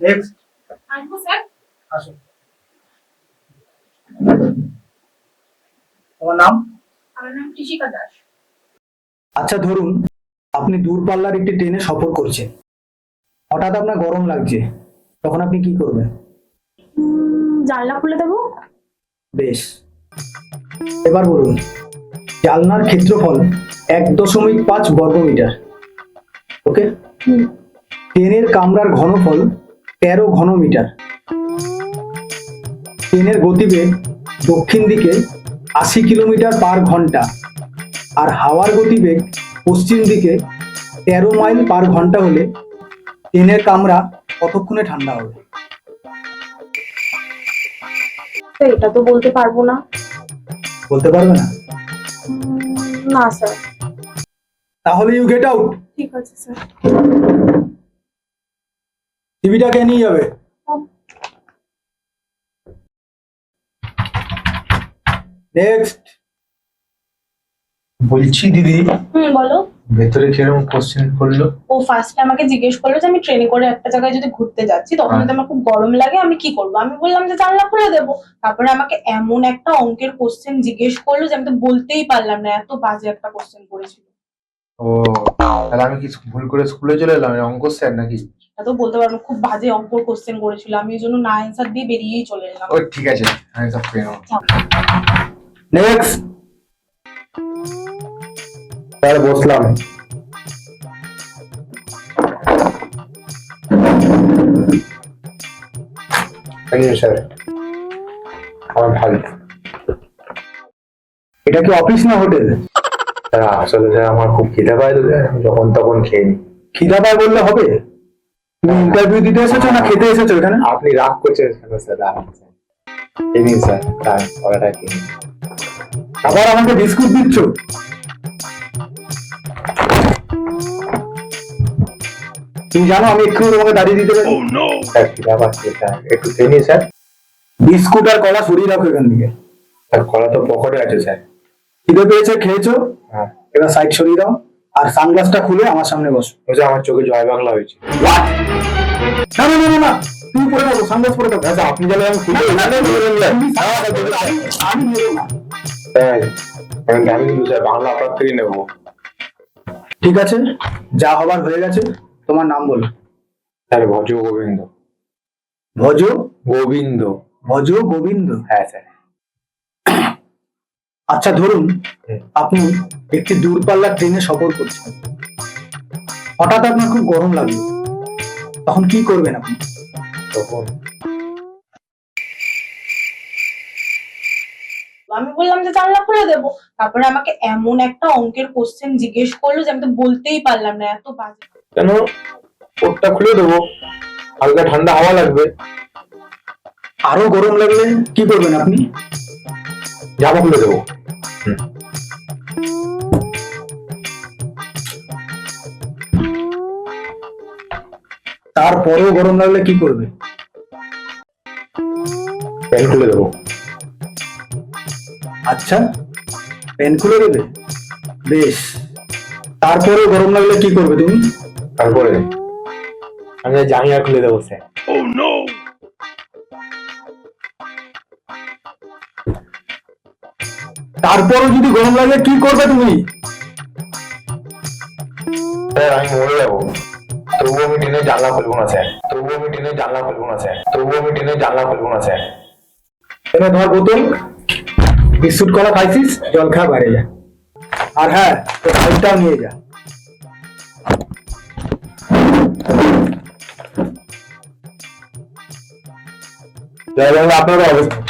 Next আসব sir আসো তোমার নাম? আমার নাম কৃষিকা দাস। আচ্ছা ধরুন আপনি দূরপাল্লার একটি ট্রেনে সফর করছেন। হঠাৎ আপনার গরম লাগছে। তখন আপনি কি করবেন? জানলা খুলে দেবো? বেশ। এবার বলুন জালনার ক্ষেত্রফল এক দশমিক পাঁচ বর্গমিটার। ওকে? ট্রেনের কামরার ঘনফল তেরো ঘনমিটার। ট্রেনের গতিবেগ দক্ষিণ দিকে আশি কিলোমিটার পার ঘণ্টা আর হাওয়ার গতিবেগ পশ্চিম দিকে তেরো মাইল পার ঘণ্টা হলে ট্রেনের কামরা কতক্ষণে ঠান্ডা হবে? এটা তো বলতে পারব না। বলতে পারবে না? না স্যার। তাহলে ইউ গেট আউট ঠিক আছে স্যার। টিভিটা কে নিয়ে যাবে। নেক্সট বলছি দিদি হুম বলো। ভেতরে কীরকম কোশ্চেন করল? ও ফার্স্টে আমাকে জিজ্ঞেস করল যে আমি ট্রেনে করে একটা জায়গায় যদি ঘুরতে যাচ্ছি তখন হ্যাঁ। যদি আমার খুব গরম লাগে আমি কি করব? আমি বললাম যে জানলা খুলে দেবো। তারপরে আমাকে এমন একটা অঙ্কের কোশ্চেন জিজ্ঞেস করল যে আমি তো বলতেই পারলাম না এত বাজে একটা কোশ্চেন করেছিল। ও তাহলে আমি কি ভুল করে স্কুলে চলে এলাম? অঙ্ক স্যার নাকি? তা বলতে পারব খুব বাজে অঙ্ক কোশ্চেন করেছিল। আমি এই জন্য না অ্যান্সার দিয়ে বেরিয়েই চলে এলাম। ও ঠিক আছে। আমি সব পেয়ে নেব। নেক্সট স্যার বসলাম। স্যার আমার ভালো। এটা কি অফিস না হোটেল আসলে স্যার আমার খুব খিদে পায় তো যখন তখন খেয়ে নিই। খিদা পায় বললে হবে? তুমি ইন্টারভিউ দিতে এসেছ না খেতে এসেছ এখানে? আপনি রাগ করছেন স্যার রাগ স্যার নিন স্যার তার খেয়ে নিন। আবার আমাকে বিস্কুট দিচ্ছ? তুমি জানো আমি একটু তোমাকে দাঁড়িয়ে দিতে পারি? স্যার পাচ্ছে স্যার একটু খেয়ে স্যার। বিস্কুট আর কলা সরিয়ে রাখো এখান থেকে। স্যার কলা তো পকেটে আছে স্যার। খিদে পেয়েছে খেয়েছো? হ্যাঁ। এবার সাইড সরিয়ে দাও। আর সানগ্লাসটা খুলে আমার সামনে বসো। আমার চোখে জয় বাংলা হয়েছে? না না না না, না তুমি পরে থাকো সানগ্লাস পরে থাকো। আচ্ছা আপনি জানেন আমি খুলে না, না, না, না, না, তুমি সানগ্লাস পরে থাকো। আমি নেব না। স্যার আমি আমি কিন্তু স্যার বাংলা আপনার থেকেই নেব। ঠিক আছে? যা হবার হয়ে গেছে তোমার নাম বলো। স্যার ভজ গোবিন্দ। ভজ? গোবিন্দ। ভজ গোবিন্দ? হ্যাঁ স্যার। আচ্ছা ধরুন আপনি একটি দূরপাল্লার ট্রেনে সফর করছেন। হঠাৎ আপনার খুব গরম লাগল। তখন কি করবেন আপনি? তখন? আমি বললাম যে জানলা খুলে দেবো। তারপরে আমাকে এমন একটা অঙ্কের কোশ্চেন জিজ্ঞেস করল যে আমি তো বলতেই পারলাম না এত বাজে। কেন? কোটটা খুলে দেবো। হালকা ঠান্ডা হাওয়া লাগবে। আরও গরম লাগলে কি করবেন আপনি? জামা খুলে দেবো। তারপরেও গরম লাগলে কি করবে? প্যান্ট খুলে দেবো। আচ্ছা প্যান খুলে দেবে? বেশ। তারপরেও গরম লাগলে কি করবে তুমি? তারপরে? আমি জাঙ্গিয়া খুলে দেবো স্যার তারপরও যদি গরম লাগে কি করবে তুমি? আমি মরে যাব তবুও আমি ট্রেনে জানলা খুলবো না, স্যার। তবুও আমি ট্রেনে জানলা খুলবো না, স্যার। তবুও আমি ট্রেনে জানলা খুলবো না, স্যার। এনে ধর বোতল, বিস্কুট কলা খাইছিস, জল খা, বাইরে যা। আর হ্যাঁ তোর ফাইলটাও নিয়ে যা। জয় বাংলা আপনারও অবস্থা।